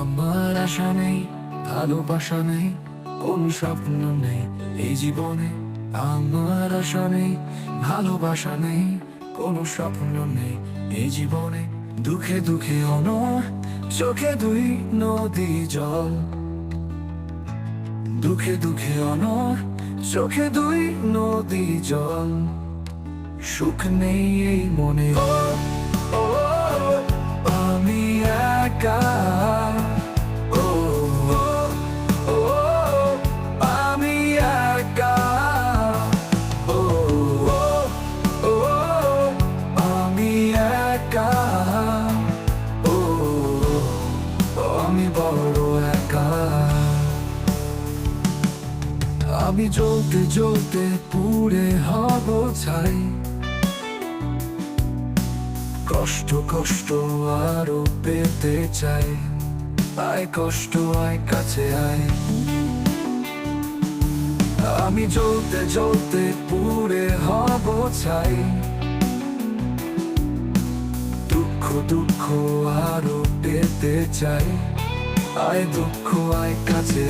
আমার আশা নেই ভালোবাসা নেই, কোন স্বপ্ন নেই এই জীবনে। আমার আশা নেই ভালোবাসা নেই, কোনো স্বপ্ন নেই এই জীবনে। দুঃখে দুঃখে অনর, চোখে দুই নদী জল। দুঃখে দুঃখে অনর, চোখে দুই নদী জল। সুখ নেই এই মনে। আমি জ্বলতে জ্বলতে পুড়ে হব ছাই। কষ্ট কষ্ট আরও পেতে চাই। আয় কষ্ট, আয় কাছে আয়। আমি জ্বলতে জ্বলতে পুড়ে হব ছাই। দুঃখ দুঃখ আরও পেতে চাই। আয় দুঃখ, আয় কাছে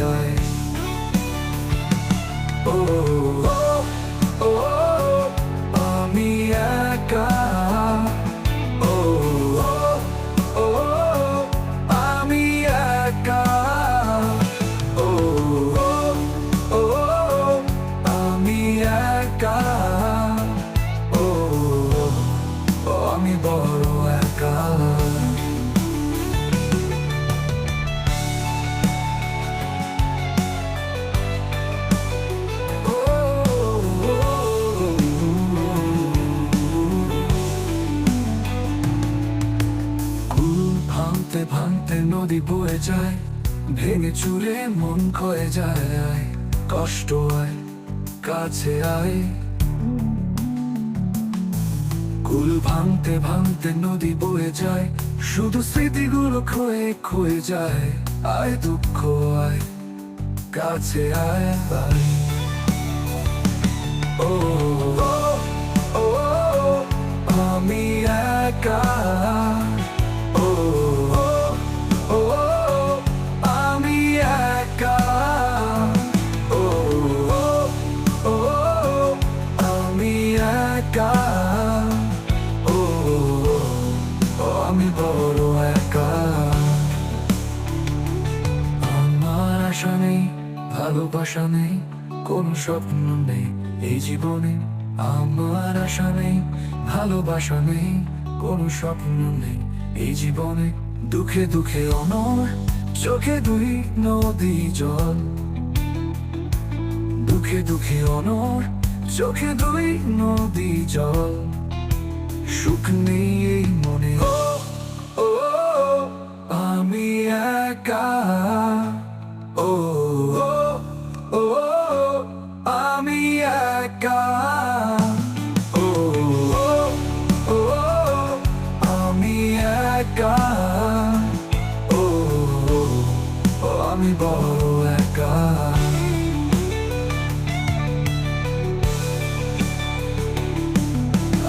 বড় একা। ভাঙতে ভাঙতে নদী বয়ে যায়, ভেঙে চুরে মন ক্ষয়ে যায়, কষ্ট আয়, কাছে আয়। কুল ভাঙতে ভাঙতে নদী বয়ে যায়। শুধু স্মৃতিগুলো ক্ষয়ে ক্ষয়ে যায়। আয় দুঃখ আয় কাছে আয় ও, ও, আমি একা। আশা নেই, ভালোবাসা নেই, কোন স্বপ্ন নেই। এই জীবনে আমার আশা নেই, ভালোবাসা নেই, কোন স্বপ্ন নেই। এই জীবনে দুঃখে দুঃখে অনর, চোখে দুই নদী জল। দুঃখে দুঃখে অনর, চোখে দুই নদী জল। সুখ নেই এই মনে। ও আমি একা। বড় একা।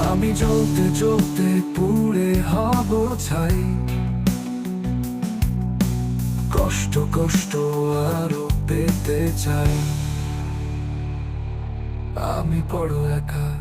আমি জ্বলতে জ্বলতে পুড়ে হব ছাই। কষ্ট কষ্ট আরও পেতে চাই। আমি বড় একা।